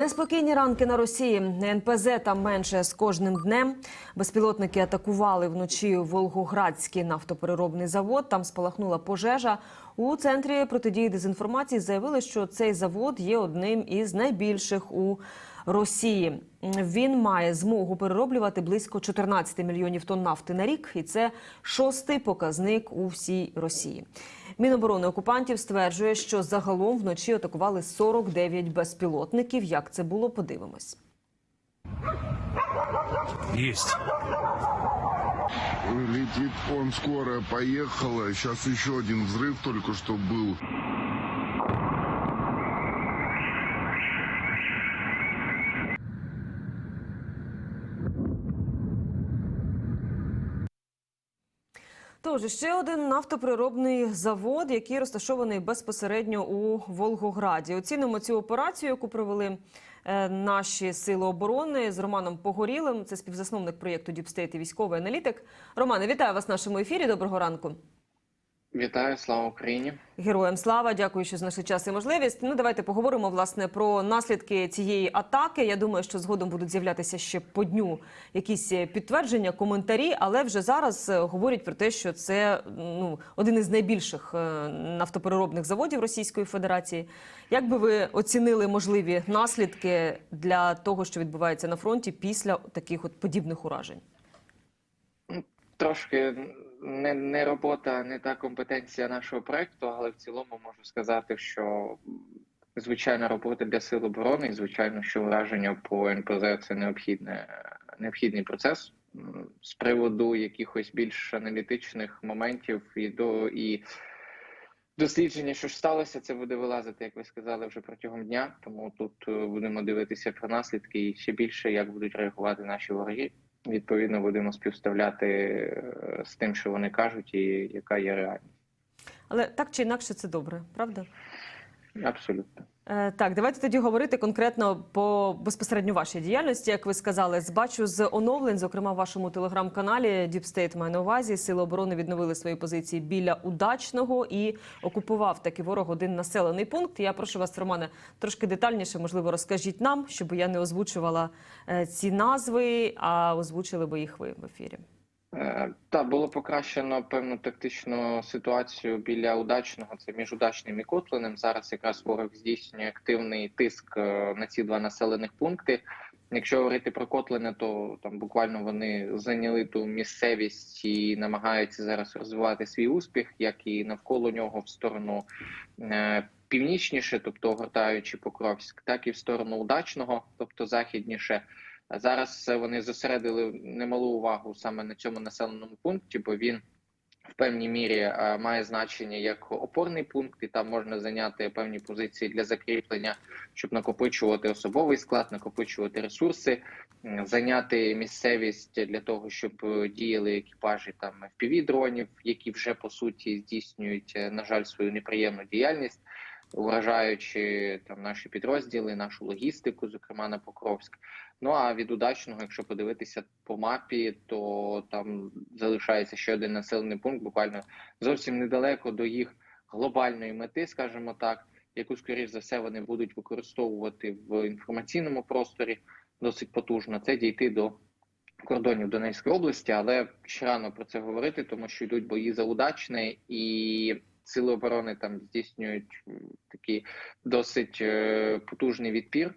Неспокійні ранки на Росії. НПЗ там менше з кожним днем. Безпілотники атакували вночі Волгоградський нафтопереробний завод. Там спалахнула пожежа. У центрі протидії дезінформації заявили, що цей завод є одним із найбільших у Росії. Він має змогу перероблювати близько 14 мільйонів тонн нафти на рік, і це шостий показник у всій Росії. Міноборони окупантів стверджує, що загалом вночі атакували 49 безпілотників. Як це було, подивимось. Есть. Летит он, скорая поехала. Сейчас еще один взрыв только что был. Тож ще один нафтоприробний завод, який розташований безпосередньо у Волгограді. Оцінимо цю операцію, яку провели е, наші сили оборони з Романом Погорілим. Це співзасновник проєкту Діпстейт і військовий аналітик. Романе, вітаю вас в нашому ефірі. Доброго ранку. Вітаю, слава Україні. Героям слава, дякую, що знайшли час і можливість. Ну, давайте поговоримо власне про наслідки цієї атаки. Я думаю, що згодом будуть з'являтися ще по дню якісь підтвердження, коментарі, але вже зараз е, говорять про те, що це ну один із найбільших е, нафтопереробних заводів Російської Федерації. Як би ви оцінили можливі наслідки для того, що відбувається на фронті після таких от подібних уражень? Трошки не, не робота, не та компетенція нашого проекту, але в цілому можу сказати, що звичайна робота для сил оборони, і звичайно, що враження по НПЗ це необхідне, необхідний процес. З приводу якихось більш аналітичних моментів і до і дослідження, що ж сталося, це буде вилазити, як ви сказали, вже протягом дня. Тому тут е, будемо дивитися про наслідки і ще більше, як будуть реагувати наші вороги. Відповідно, будемо співставляти е, з тим, що вони кажуть, і яка є реальність. Але так чи інакше це добре, правда? Абсолютно. Е, Так, давайте тоді говорити конкретно по безпосередньо вашій діяльності. Як ви сказали, збачу з оновлень, зокрема в вашому телеграм-каналі Deep State має на увазі. Сили оборони відновили свої позиції біля удачного і окупував таки ворог один населений пункт. Я прошу вас, Романе, трошки детальніше, можливо, розкажіть нам, щоб я не озвучувала е, ці назви, а озвучили би їх ви в ефірі. Е, Та було покращено певну тактичну ситуацію біля удачного. Це між удачним і Котлиним. Зараз якраз ворог здійснює активний тиск е, на ці два населених пункти. Якщо говорити про Котлине, то там буквально вони зайняли ту місцевість і намагаються зараз розвивати свій успіх, як і навколо нього в сторону е, північніше, тобто огортаючи Покровськ, так і в сторону удачного, тобто західніше. Зараз вони зосередили немалу увагу саме на цьому населеному пункті, бо він в певній мірі е, має значення як опорний пункт, і там можна зайняти певні позиції для закріплення, щоб накопичувати особовий склад, накопичувати ресурси, зайняти місцевість для того, щоб е, діяли екіпажі там fpv дронів, які вже по суті здійснюють, е, на жаль, свою неприємну діяльність. Вражаючи там наші підрозділи, нашу логістику, зокрема на Покровськ. Ну а від удачного, якщо подивитися по мапі, то там залишається ще один населений пункт, буквально зовсім недалеко до їх глобальної мети, скажімо так, яку скоріш за все вони будуть використовувати в інформаційному просторі досить потужно. Це дійти до кордонів Донецької області, але ще рано про це говорити, тому що йдуть бої за удачне і. Сили оборони там здійснюють такий досить е, потужний відпір.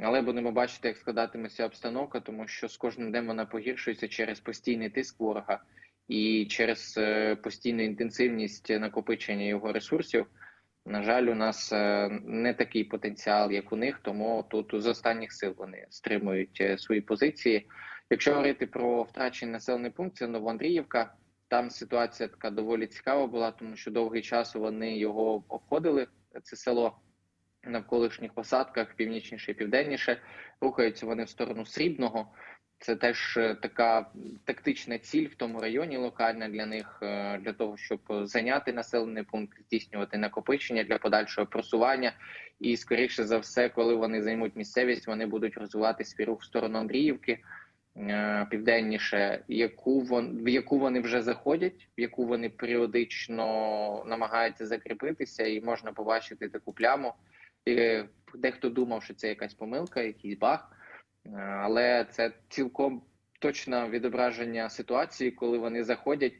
Але будемо бачити, як складатиметься обстановка, тому що з кожним днем вона погіршується через постійний тиск ворога і через е, постійну інтенсивність накопичення його ресурсів. На жаль, у нас е, не такий потенціал, як у них, тому тут з останніх сил вони стримують е, свої позиції. Якщо говорити про втрачений населений пункт, Новоандріївка. Там ситуація така доволі цікава була, тому що довгий час вони його обходили. Це село навколишніх посадках, північніше і південніше. Рухаються вони в сторону срібного. Це теж е, така тактична ціль в тому районі, локальна для них, е, для того, щоб зайняти населений пункт, здійснювати накопичення для подальшого просування. І скоріше за все, коли вони займуть місцевість, вони будуть розвивати свій рух в сторону Андріївки е, південніше, яку вон в яку вони вже заходять, в яку вони періодично намагаються закріпитися, і можна побачити таку пляму. І Дехто думав, що це якась помилка, якийсь баг, Е, але це цілком точне відображення ситуації, коли вони заходять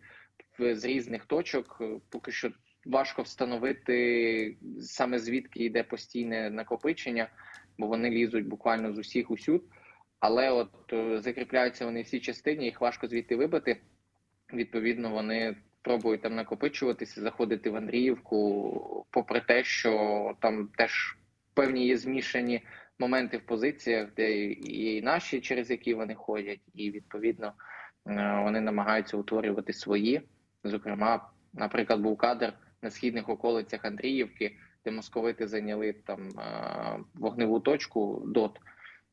з різних точок. Е, Поки що важко встановити саме звідки йде постійне накопичення, бо вони лізуть буквально з усіх усюд. Але от е, закріпляються вони всі частині, їх важко звідти вибити. Відповідно, вони пробують там накопичуватися, заходити в Андріївку, попри те, що там теж певні є змішані моменти в позиціях, де і наші, через які вони ходять, і відповідно е, вони намагаються утворювати свої. Зокрема, наприклад, був кадр на східних околицях Андріївки, де московити зайняли там е, вогневу точку ДОТ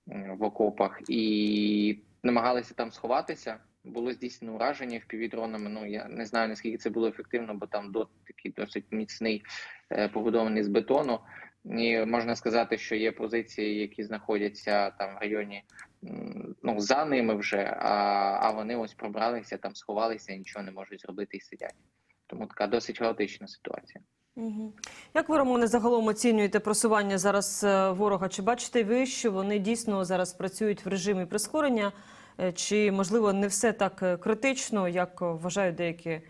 в окопах і намагалися там сховатися. Було здійснено ураження впівдронами. Ну я не знаю наскільки це було ефективно, бо там дот такий досить міцний, е, побудований з бетону. І можна сказати, що є позиції, які знаходяться там в районі ну за ними вже, а, а вони ось пробралися там, сховалися, нічого не можуть зробити і сидять. Тому така досить хаотична ситуація. Угу. Як ви, Романе, загалом оцінюєте просування зараз е, ворога? Чи бачите ви, що вони дійсно зараз працюють в режимі прискорення? Е, Чи можливо не все так е, критично, як вважають деякі,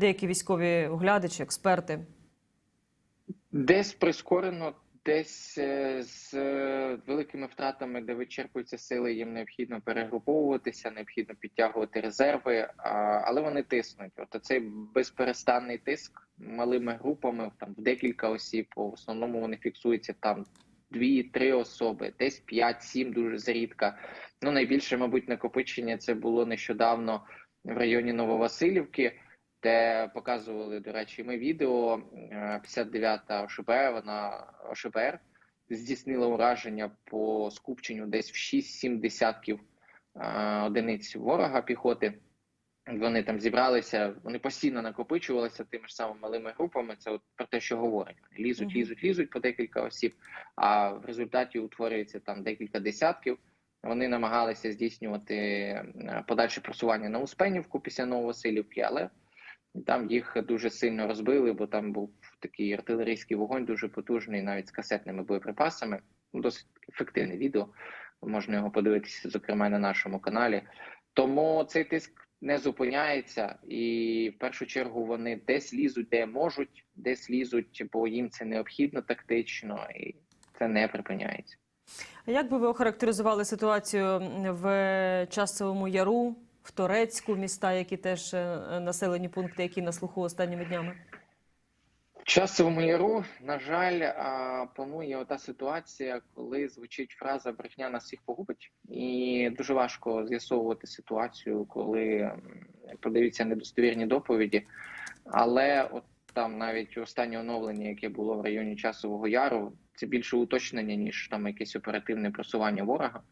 деякі військові оглядачі, експерти? Десь прискорено, десь е, з великими втратами, де вичерпуються сили, їм необхідно перегруповуватися, необхідно підтягувати резерви, але вони тиснуть. От цей безперестанний тиск малими групами, там в декілька осіб, в основному вони фіксуються там дві-три особи, десь п'ять-сім, дуже зрідка. Ну найбільше, мабуть, накопичення це було нещодавно в районі Нововасилівки де показували, до речі, ми відео е, 59-та ОШБР, вона ОШБР здійснила ураження по скупченню десь в 6-7 десятків е, одиниць ворога піхоти. Вони там зібралися, вони постійно накопичувалися тими ж самими малими групами. Це от про те, що говорить. Вони Лізуть, лізуть, лізуть по декілька осіб, а в результаті утворюється там декілька десятків. Вони намагалися здійснювати е, подальше просування на Успенівку після Нововасилівки, але там їх дуже сильно розбили, бо там був такий артилерійський вогонь, дуже потужний, навіть з касетними боєприпасами. Досить ефективне відео. Можна його подивитися, зокрема, на нашому каналі. Тому цей тиск не зупиняється, і в першу чергу вони десь лізуть, де можуть, десь лізуть, бо їм це необхідно тактично, і це не припиняється. А як би ви охарактеризували ситуацію в Часовому Яру, в Торецьку, міста, які теж е, населені пункти, які на слуху останніми днями? Часовому яру, на жаль, панує ота ситуація, коли звучить фраза брехня нас всіх погубить, і дуже важко з'ясовувати ситуацію, коли подаються недостовірні доповіді. Але от там навіть останнє оновлення, яке було в районі часового яру, це більше уточнення ніж там якесь оперативне просування ворога.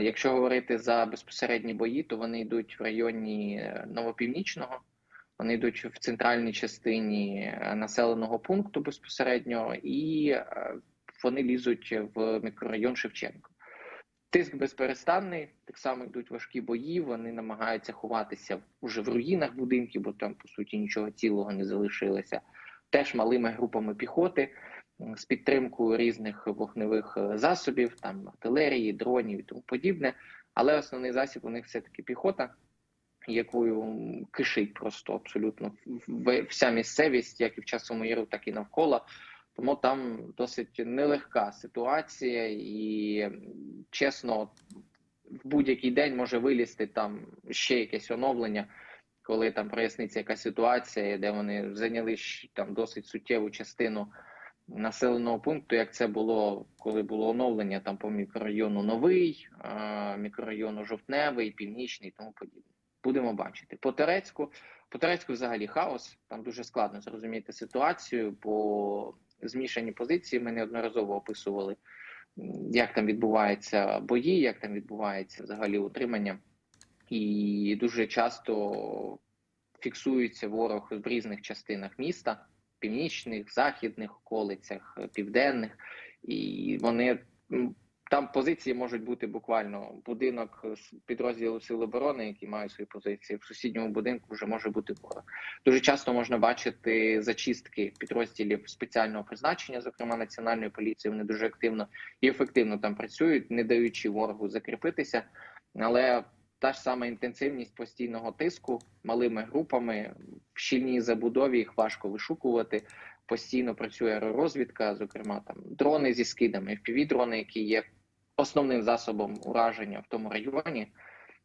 Якщо говорити за безпосередні бої, то вони йдуть в районі е, Новопівнічного. Вони йдуть в центральній частині е, населеного пункту безпосередньо, і е, вони лізуть в мікрорайон Шевченко. Тиск безперестанний, так само йдуть важкі бої. Вони намагаються ховатися вже в руїнах будинків, бо там по суті нічого цілого не залишилося. Теж малими групами піхоти з підтримкою різних вогневих е, засобів, там артилерії, дронів і тому подібне. Але основний засіб у них все таки піхота якою кишить просто абсолютно вся місцевість, як і в часовому яру, так і навколо. Тому там досить нелегка ситуація, і чесно, в будь-який день може вилізти там ще якесь оновлення, коли там проясниться якась ситуація, де вони зайняли там досить суттєву частину населеного пункту, як це було, коли було оновлення там по мікрорайону Новий, мікрорайону Жовтневий, Північний і тому подібне. Будемо бачити. По Терецьку, по Терецьку взагалі хаос. Там дуже складно зрозуміти ситуацію, бо змішані позиції ми неодноразово описували, як там відбуваються бої, як там відбувається взагалі утримання. І дуже часто фіксується ворог в різних частинах міста, північних, західних околицях, південних, і вони Там позиції можуть бути буквально будинок підрозділу Сил оборони, які мають свої позиції. В сусідньому будинку вже може бути ворог. Дуже часто можна бачити зачистки підрозділів спеціального призначення, зокрема національної поліції. Вони дуже активно і ефективно там працюють, не даючи ворогу закріпитися. Але та ж сама інтенсивність постійного тиску малими групами в щільній забудові їх важко вишукувати. Постійно працює аеророзвідка, зокрема там дрони зі скидами, FPV-дрони, які є основним засобом ураження в тому районі.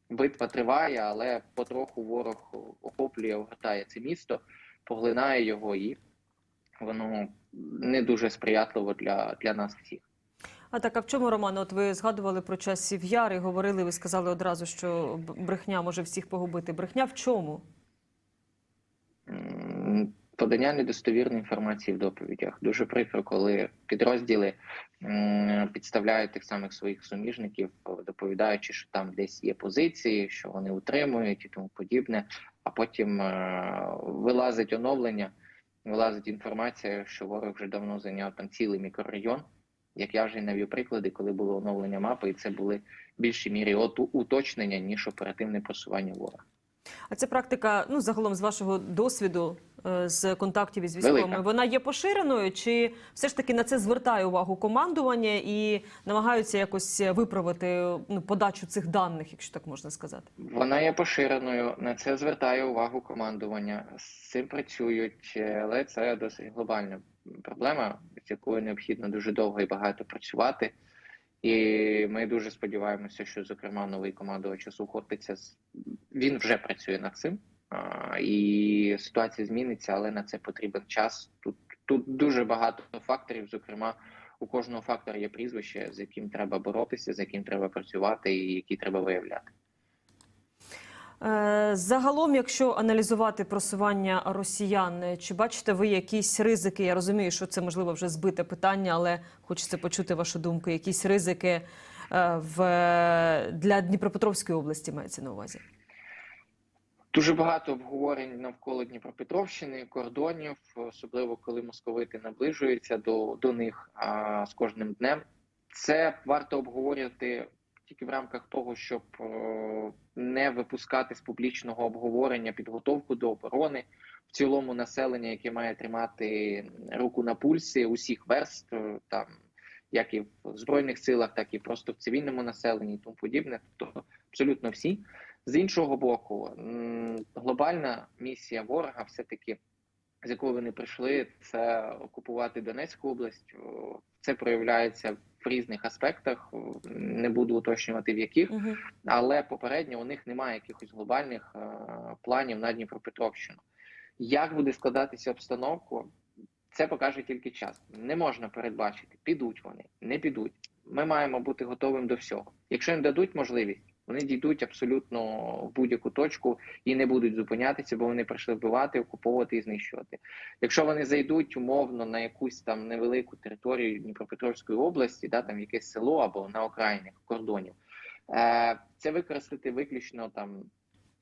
Битва триває, але потроху ворог охоплює, огортає це місто, поглинає його, і воно не дуже сприятливо для, для нас всіх. А так, а в чому, Роман, от ви згадували про часів яр і говорили, ви сказали одразу, що брехня може всіх погубити. Брехня в чому? Подання недостовірної інформації в доповідях. Дуже прикро, коли підрозділи підставляють тих самих своїх суміжників, доповідаючи, що там десь є позиції, що вони утримують і тому подібне. А потім е, вилазить оновлення, вилазить інформація, що ворог вже давно зайняв там цілий мікрорайон. Як я вже навів приклади, коли було оновлення мапи, і це були в більшій мірі от уточнення, ніж оперативне просування ворога. А ця практика, ну загалом з вашого досвіду е, з контактів із військовими, Велика. вона є поширеною, чи все ж таки на це звертає увагу командування і намагаються якось виправити ну, подачу цих даних, якщо так можна сказати? Вона є поширеною. На це звертає увагу командування. З цим працюють, е, але це досить глобальна проблема, з якою необхідно дуже довго і багато працювати. І ми дуже сподіваємося, що зокрема новий командувач з він вже працює над цим. А, і ситуація зміниться, але на це потрібен час. Тут тут дуже багато факторів. Зокрема, у кожного фактора є прізвище, з яким треба боротися, з яким треба працювати, і які треба виявляти. Е, Загалом, якщо аналізувати просування росіян, е, чи бачите ви якісь ризики? Я розумію, що це можливо вже збите питання, але хочеться почути вашу думку. Якісь ризики е, в для Дніпропетровської області мається на увазі? Дуже багато обговорень навколо Дніпропетровщини, кордонів, особливо коли московити наближуються до, до них а, з кожним днем. Це варто обговорювати тільки в рамках того, щоб е, не випускати з публічного обговорення підготовку до оборони в цілому населення, яке має тримати руку на пульсі усіх верст, е, там як і в збройних силах, так і просто в цивільному населенні, і тому подібне. Тобто абсолютно всі. З іншого боку, глобальна місія ворога, все таки з якою вони прийшли, це окупувати Донецьку область. Це проявляється в різних аспектах. Не буду уточнювати в яких, Угу. але попередньо у них немає якихось глобальних е, планів на Дніпропетровщину. Як буде складатися обстановку, це покаже тільки час. Не можна передбачити, підуть вони, не підуть. Ми маємо бути готовим до всього. Якщо їм дадуть можливість, вони дійдуть абсолютно в будь-яку точку і не будуть зупинятися, бо вони прийшли вбивати, окуповувати і знищувати. Якщо вони зайдуть умовно на якусь там невелику територію Дніпропетровської області, да там якесь село або на окраїнах кордонів, е, це використати виключно там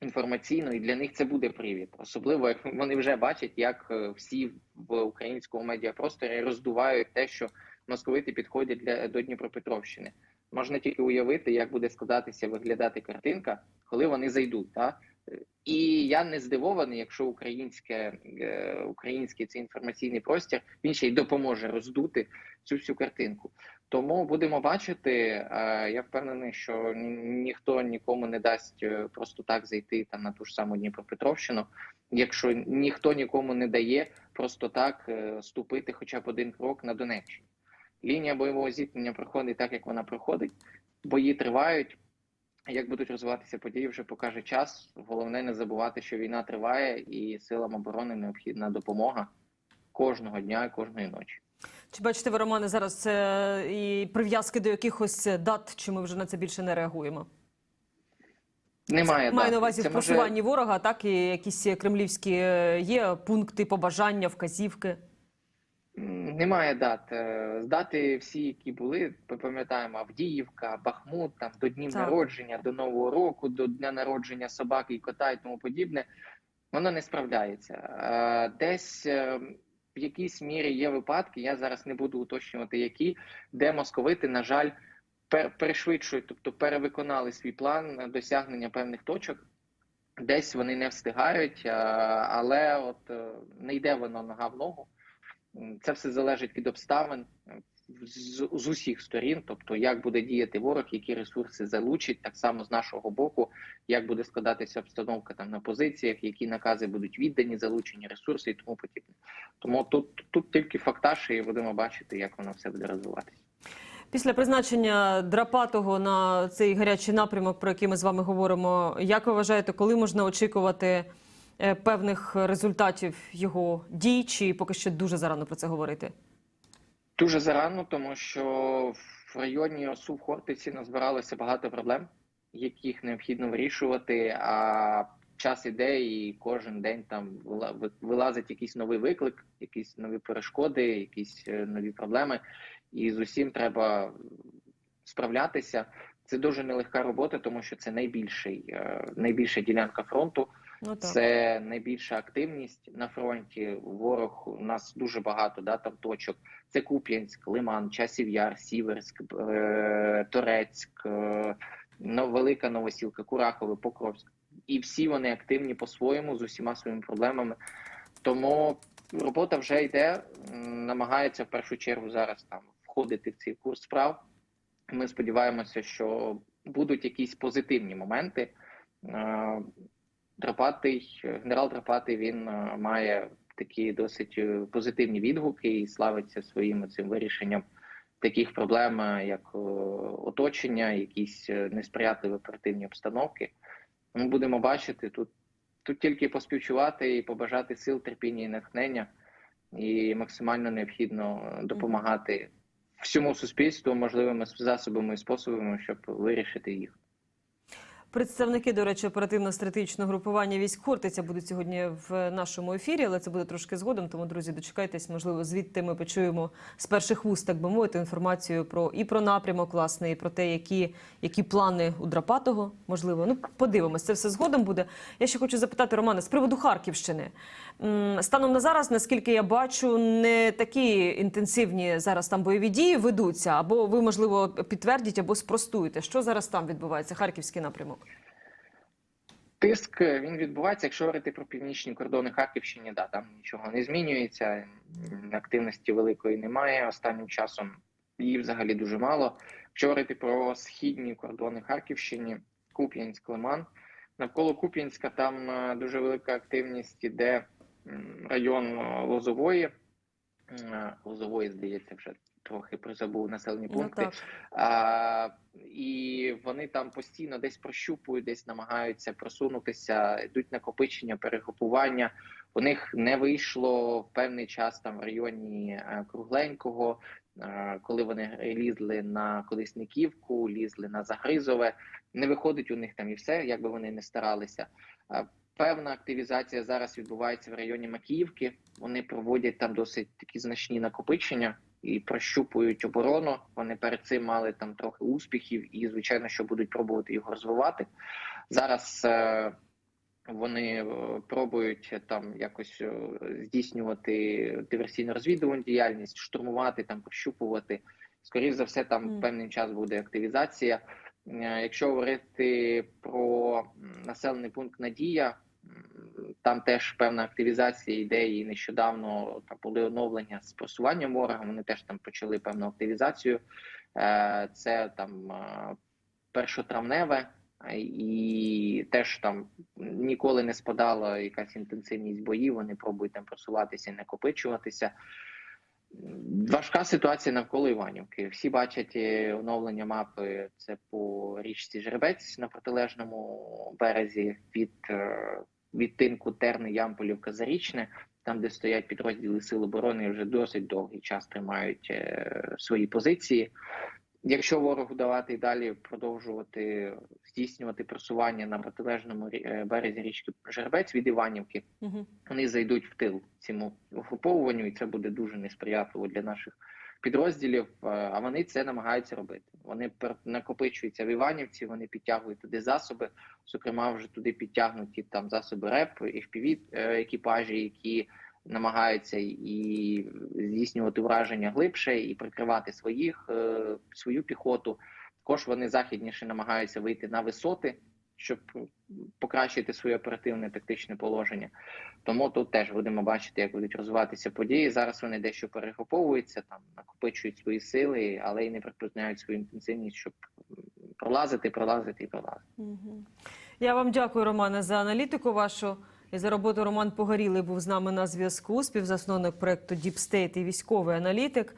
інформаційно, і для них це буде привід, особливо як вони вже бачать, як е, всі в українському медіапросторі роздувають те, що московити підходять для до Дніпропетровщини. Можна тільки уявити, як буде складатися виглядати картинка, коли вони зайдуть. Та? І я не здивований, якщо українське, е, український цей інформаційний простір він ще й допоможе роздути цю всю картинку. Тому будемо бачити. Я впевнений, що ніхто нікому не дасть е, просто так зайти там на ту ж саму Дніпропетровщину, якщо ніхто нікому не дає просто так е, ступити хоча б один крок на Донеччину. Лінія бойового зіткнення проходить так, як вона проходить. Бої тривають. Як будуть розвиватися події, вже покаже час. Головне не забувати, що війна триває, і силам оборони необхідна допомога кожного дня і кожної ночі. Чи бачите ви, Романе, зараз це і прив'язки до якихось дат, чи ми вже на це більше не реагуємо? Немає Маю на увазі Це в може- ворога, так і якісь кремлівські е, є пункти побажання, вказівки. Немає дат. Е, Дати всі, які були, ми пам'ятаємо Авдіївка, Бахмут, там до днів Так. народження, до Нового року, до дня народження собаки і кота і тому подібне. Воно не справляється. Е, Десь е, в якійсь мірі є випадки. Я зараз не буду уточнювати, які, де московити, на жаль, пер, перешвидшують, тобто перевиконали свій план досягнення певних точок. Десь вони не встигають, але от не йде воно нога в ногу. Це все залежить від обставин з, з усіх сторін, тобто як буде діяти ворог, які ресурси залучить, так само з нашого боку, як буде складатися обстановка там на позиціях, які накази будуть віддані, залучені ресурси і тому подібне. Тому тут, тут тільки фактаж, і будемо бачити, як воно все буде розвиватися. Після призначення Драпатого на цей гарячий напрямок, про який ми з вами говоримо, як ви вважаєте, коли можна очікувати певних результатів його дій, чи поки що дуже зарано про це говорити? Дуже зарано, тому що в районі ОСУ в Хортиці назбиралося багато проблем, яких необхідно вирішувати. А час іде, і кожен день там вилазить якийсь новий виклик, якісь нові перешкоди, якісь е, нові проблеми. І з усім треба справлятися. Це дуже нелегка робота, тому що це найбільший, е, найбільша ділянка фронту. Ну так. Це найбільша активність на фронті. Ворог у нас дуже багато да, там точок. Це Куп'янськ, Лиман, Часів Яр, Сіверськ, е, Торецьк, е, Велика Новосілка, Курахове, Покровськ. І всі вони активні по-своєму з усіма своїми проблемами. Тому робота вже йде. Намагається в першу чергу зараз там входити в цей курс справ. Ми сподіваємося, що будуть якісь позитивні моменти. Драпатий, генерал Драпатий він е, має такі досить е, позитивні відгуки і славиться своїм цим вирішенням таких проблем, е, як оточення, якісь несприятливі оперативні обстановки. Ми будемо бачити тут. Тут тільки поспівчувати і побажати сил, терпіння і натхнення, і максимально необхідно допомагати всьому суспільству можливими засобами і способами, щоб вирішити їх. Представники, до речі, оперативно-стратегічного групування військ Хортиця будуть сьогодні в нашому ефірі, але це буде трошки згодом. Тому, друзі, дочекайтесь. Можливо, звідти ми почуємо з перших вуст, так би мовити, інформацію про і про напрямок, власне, і про те, які, плани у Драпатого. Можливо, ну подивимось. Це все згодом буде. Я ще хочу запитати Романа з приводу Харківщини. Станом на зараз, наскільки я бачу, не такі інтенсивні зараз там бойові дії ведуться. Або ви, можливо, підтвердіть, або спростуєте, що зараз там відбувається, харківський напрямок. Тиск е, він відбувається, якщо говорити про північні кордони Харківщини, да, там нічого не змінюється, активності великої немає останнім часом, її взагалі дуже мало. Якщо говорити про східні кордони Харківщини, Куп'янськ, Лиман, навколо Куп'янська там е, дуже велика активність іде район е, Лозової. Е, Лозової, здається, вже трохи призабув населені Ну, пункти. так. А, і вони там постійно десь прощупують, десь намагаються просунутися, йдуть накопичення, перегрупування. У них не вийшло в певний час там в районі е, Кругленького, е, коли вони лізли на Колісниківку, лізли на Загризове. Не виходить у них там і все, як би вони не старалися. Певна активізація зараз відбувається в районі Макіївки. Вони проводять там досить такі значні накопичення і прощупують оборону. Вони перед цим мали там трохи успіхів, і звичайно, що будуть пробувати його розвивати. Зараз е, вони е, пробують там якось е, здійснювати диверсійно-розвідувальну діяльність, штурмувати там, прощупувати. Скоріше за все, там Мгм. певний час буде активізація. Е, Якщо говорити про населений пункт Надія, там теж певна активізація йде, і нещодавно там були оновлення з просуванням ворога. Вони теж там почали певну активізацію. Е, Це там е, першотравневе, і теж там ніколи не спадала якась інтенсивність боїв. Вони пробують там просуватися і накопичуватися. Важка ситуація навколо Іванівки. Всі бачать е, оновлення мапи. Це по річці Жеребець на протилежному березі від, е, відтинку Терни, Ямполівка, Зарічне, там, де стоять підрозділи Сил оборони, вже досить довгий час тримають е, свої позиції. Якщо ворогу давати і далі продовжувати здійснювати просування на протилежному е, березі річки Жеребець від Іванівки, Угу. вони зайдуть в тил цьому угруповуванню, і це буде дуже несприятливо для наших підрозділів. е, А вони це намагаються робити. Вони накопичуються в Іванівці, вони підтягують туди засоби. Зокрема, вже туди підтягнуті там засоби РЕП, FPV е, екіпажі, які намагаються і здійснювати враження глибше, і прикривати своїх е, свою піхоту. Також вони західніше намагаються вийти на висоти, щоб покращити своє оперативне тактичне положення. Тому тут теж будемо бачити, як будуть розвиватися події. Зараз вони дещо перегруповуються, там накопичують свої сили, але й не припиняють свою інтенсивність, щоб пролазити, пролазити і пролазити. Я вам дякую, Романе, за аналітику вашу і за роботу. Роман Погорілий був з нами на зв'язку, співзасновник проекту Діпстейт і військовий аналітик.